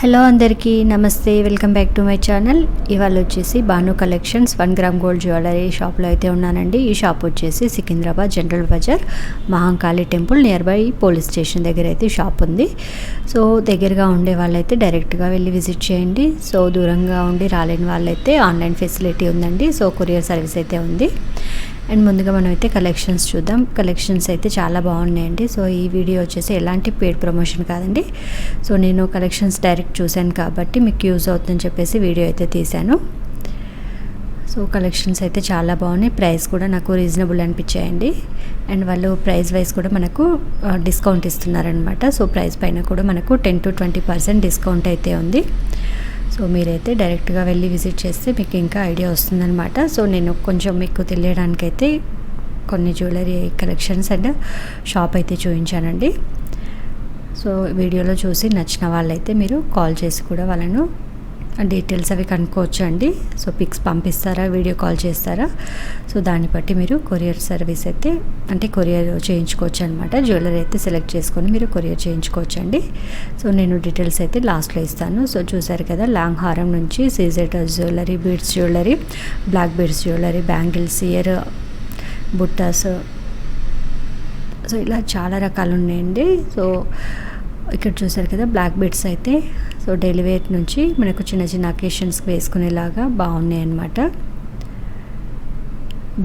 Hello అందరికీ నమస్తే welcome back to my channel. ఇవాళ వచ్చేసి Bhanu collections one gram gold jewellery షాప్లో అయితే ఉన్నానండి. ఈ షాప్ వచ్చేసి Secunderabad General Bazaar Mahankali temple near by police station దగ్గర అయితే షాప్ ఉంది. సో దగ్గరగా ఉండే వాళ్ళైతే డైరెక్ట్గా వెళ్ళి విజిట్ చేయండి. సో దూరంగా ఉండి రాలేని వాళ్ళైతే ఆన్లైన్ ఫెసిలిటీ ఉందండి. సో కొరియర్ సర్వీస్ అయితే ఉంది. అండ్ ముందుగా మనం అయితే కలెక్షన్స్ చూద్దాం. కలెక్షన్స్ అయితే చాలా బాగున్నాయండి. సో ఈ వీడియో వచ్చేసి ఎలాంటి పేడ్ ప్రమోషన్ కాదండి. సో నేను కలెక్షన్స్ డైరెక్ట్ చూశాను కాబట్టి మీకు యూజ్ అవుతుందని చెప్పేసి వీడియో అయితే తీశాను. సో కలెక్షన్స్ అయితే చాలా బాగున్నాయి. ప్రైస్ కూడా నాకు రీజనబుల్ అనిపించాయండి. అండ్ వాళ్ళు ప్రైస్ వైజ్ కూడా మనకు డిస్కౌంట్ ఇస్తున్నారనమాట సో ప్రైస్ పైన కూడా మనకు ten to twenty percent discount అయితే ఉంది. సో మీరైతే డైరెక్ట్గా వెళ్ళి విజిట్ చేస్తే మీకు ఇంకా ఐడియా వస్తుందన్నమాట. సో నేను కొంచెం మీకు తెలియడానికైతే కొన్ని జ్యువెలరీ కలెక్షన్స్ అండ్ షాప్ అయితే చూపించానండి సో వీడియోలో చూసి నచ్చిన వాళ్ళైతే మీరు కాల్ చేసి కూడా వాళ్ళను డీటెయిల్స్ అవి కనుక్కోవచ్చు అండి సో పిక్స్ పంపిస్తారా వీడియో కాల్ చేస్తారా? సో దాన్ని బట్టి మీరు కొరియర్ సర్వీస్ అయితే అంటే కొరియర్ చేయించుకోవచ్చు అనమాట జ్యువెలరీ అయితే సెలెక్ట్ చేసుకొని మీరు కొరియర్ చేయించుకోవచ్చు అండి సో నేను డీటెయిల్స్ అయితే లాస్ట్లో ఇస్తాను. సో చూసారు కదా లాంగ్ హారం నుంచి సీజెట్ jewellery beads jewellery black beads jewellery bangles ear బుట్టాస్. So ఇలా చాలా రకాలు ఉన్నాయండి. సో ఇక్కడ చూసారు కదా బ్లాక్ బీడ్స్ అయితే సో డైలీ వేర్ నుంచి మనకు చిన్న చిన్న అకేషన్స్కి వేసుకునేలాగా బాగున్నాయి అన్నమాట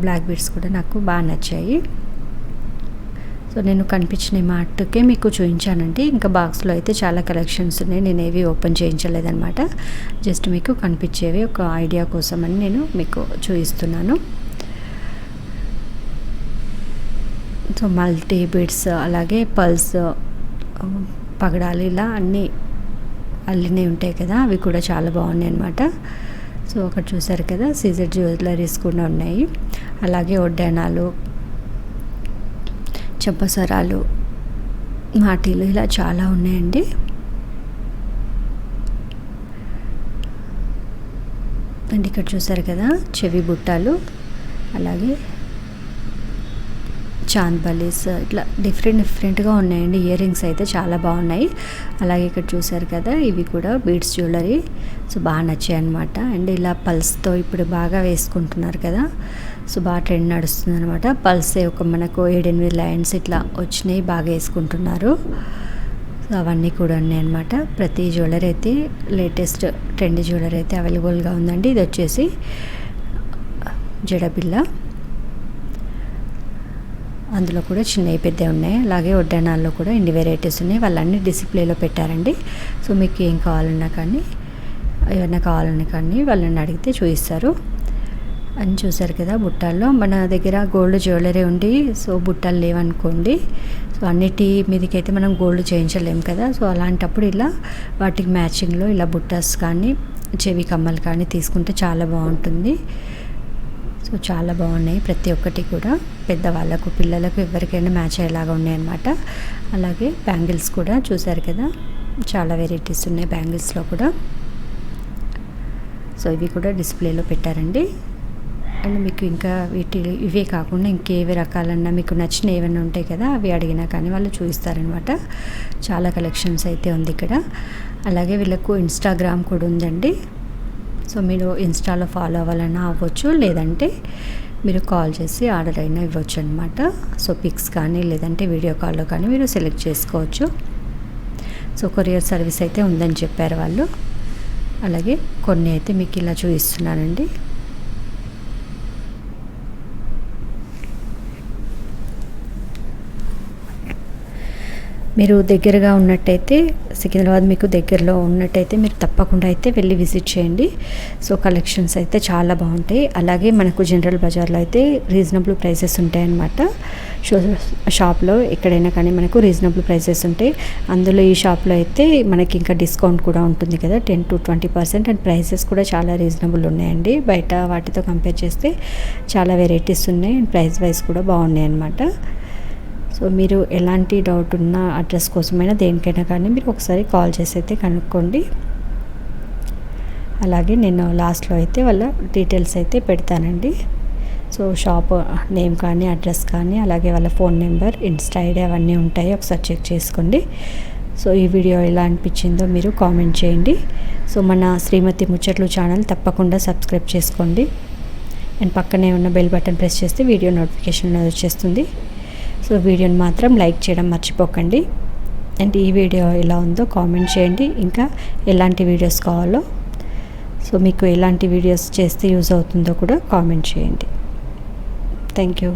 బ్లాక్ బీడ్స్ కూడా నాకు బాగా నచ్చాయి. సో నేను కనిపించిన మాటకే మీకు చూపించానండి. ఇంకా బాక్స్లో అయితే చాలా కలెక్షన్స్ ఉన్నాయి. నేను ఏవి ఓపెన్ చేయించలేదన్నమాట. జస్ట్ మీకు కనిపించేవి ఒక ఐడియా కోసం అని నేను మీకు చూపిస్తున్నాను. సో మల్టీ బీడ్స్ అలాగే పల్స్ పగడాలు ఇలా అన్నీ అల్లినవి ఉంటాయి కదా అవి కూడా చాలా బాగున్నాయి అనమాట సో ఒకటి చూసారు కదా సీజర్ జ్యువెలరీస్ కూడా ఉన్నాయి. అలాగే ఒడ్డనాలు చెప్పసరాలు మాటీలు ఇలా చాలా ఉన్నాయండి. అండ్ ఇక్కడ చూసారు కదా చెవి బుట్టాలు అలాగే చాంద్ బలీస్ ఇట్లా డిఫరెంట్ డిఫరెంట్గా ఉన్నాయండి. ఇయర్ రింగ్స్ అయితే చాలా బాగున్నాయి. అలాగే ఇక్కడ చూసారు కదా ఇవి కూడా బీడ్స్ జ్యువెలరీ సో బాగా నచ్చాయి అనమాట అండ్ ఇలా పల్స్తో ఇప్పుడు బాగా వేసుకుంటున్నారు కదా. సో బాగా ట్రెండ్ నడుస్తుంది అనమాట పల్సే ఒక మనకు ఏడెనిమిది లైన్స్ ఇట్లా వచ్చినాయి బాగా వేసుకుంటున్నారు. సో అవన్నీ కూడా ఉన్నాయన్నమాట ప్రతి జ్యువెలరీ అయితే లేటెస్ట్ ట్రెండ్ జ్యువెలరీ అయితే అవైలబుల్గా ఉందండి. ఇది వచ్చేసి జడబిల్ల అందులో కూడా చిన్నవి పెద్దవి ఉన్నాయి. అలాగే వడ్డానాల్లో కూడా ఇన్ని వెరైటీస్ ఉన్నాయి వాళ్ళన్నీ డిసిప్లేలో పెట్టారండి. సో మీకు ఏం కావాలన్నా కానీ ఏమైనా కావాలన్నా కానీ వాళ్ళని అడిగితే చూపిస్తారు అని చూసారు కదా బుట్టాల్లో. మన దగ్గర గోల్డ్ జ్యువెలరీ ఉండి సో బుట్టాలు లేవనుకోండి. సో అన్నిటి మీదకైతే మనం గోల్డ్ చేయించలేము కదా. సో అలాంటప్పుడు ఇలా వాటికి మ్యాచింగ్లో ఇలా బుట్టాస్ కానీ చెవి కమ్మలు కానీ తీసుకుంటే చాలా బాగుంటుంది. సో చాలా బాగున్నాయి ప్రతి ఒక్కటి కూడా. పెద్దవాళ్ళకు పిల్లలకు ఎవరికైనా మ్యాచ్ అయ్యేలాగా ఉన్నాయన్నమాట. అలాగే బ్యాంగిల్స్ కూడా చూసారు కదా? చాలా వెరైటీస్ ఉన్నాయి బ్యాంగిల్స్లో కూడా. సో ఇవి కూడా డిస్ప్లేలో పెట్టారండి. అండ్ మీకు ఇంకా వీటి ఇవే కాకుండా ఇంకేవి రకాలన్నా మీకు నచ్చిన ఏమైనా ఉంటాయి కదా అవి అడిగినా కానీ వాళ్ళు చూపిస్తారనమాట చాలా కలెక్షన్స్ అయితే ఉంది ఇక్కడ. అలాగే వీళ్ళకు ఇన్స్టాగ్రామ్ కూడా ఉందండి. సో మీరు ఇన్స్టాలో ఫాలో అవ్వాలన్నా అవ్వచ్చు లేదంటే మీరు కాల్ చేసి ఆర్డర్ అయినా ఇవ్వచ్చు అనమాట సో పిక్స్ కానీ లేదంటే వీడియో కాల్లో కానీ మీరు సెలెక్ట్ చేసుకోవచ్చు. సో కొరియర్ సర్వీస్ అయితే ఉందని చెప్పారు వాళ్ళు. అలాగే కొన్ని అయితే మీకు ఇలా చూపిస్తున్నానండి. మీరు దగ్గరగా ఉన్నట్టయితే సికింద్రాబాద్ మీకు దగ్గరలో ఉన్నట్టయితే మీరు తప్పకుండా అయితే వెళ్ళి విజిట్ చేయండి. సో కలెక్షన్స్ అయితే చాలా బాగుంటాయి. అలాగే మనకు జనరల్ బజార్లో అయితే రీజనబుల్ ప్రైసెస్ ఉంటాయన్నమాట. షో షాప్లో ఎక్కడైనా కానీ మనకు రీజనబుల్ ప్రైసెస్ ఉంటాయి. అందులో ఈ షాప్లో అయితే మనకి ఇంకా డిస్కౌంట్ కూడా ఉంటుంది కదా ten to twenty percent. And prices కూడా చాలా రీజనబుల్ ఉన్నాయండి. బయట వాటితో కంపేర్ చేస్తే చాలా వెరైటీస్ ఉన్నాయి. అండ్ ప్రైస్ వైజ్ కూడా బాగున్నాయి అన్నమాట సో మీరు ఎలాంటి డౌట్ ఉన్న అడ్రస్ కోసమైనా దేనికైనా కానీ మీరు ఒకసారి కాల్ చేసి అయితే కనుక్కోండి. అలాగే నేను లాస్ట్లో అయితే వాళ్ళ డీటెయిల్స్ అయితే పెడతానండి. సో షాప్ నేమ్ కానీ అడ్రస్ కానీ అలాగే వాళ్ళ ఫోన్ నెంబర్ ఇన్స్టా ఐడి అవన్నీ ఉంటాయి. ఒకసారి చెక్ చేసుకోండి. సో ఈ వీడియో ఎలా అనిపించిందో మీరు కామెంట్ చేయండి. సో మన శ్రీమతి ముచ్చట్లు ఛానల్ తప్పకుండా సబ్స్క్రైబ్ చేసుకోండి. అండ్ పక్కనే ఉన్న బెల్ బటన్ ప్రెస్ చేస్తే వీడియో నోటిఫికేషన్ వచ్చేస్తుంది. సో వీడియోని మాత్రం లైక్ చేయడం మర్చిపోకండి. అండ్ ఈ వీడియో ఎలా ఉందో కామెంట్ చేయండి. ఇంకా ఎలాంటి వీడియోస్ కావాలో సో మీకు ఎలాంటి వీడియోస్ చేస్తే యూజ్ అవుతుందో కూడా కామెంట్ చేయండి. Thank you.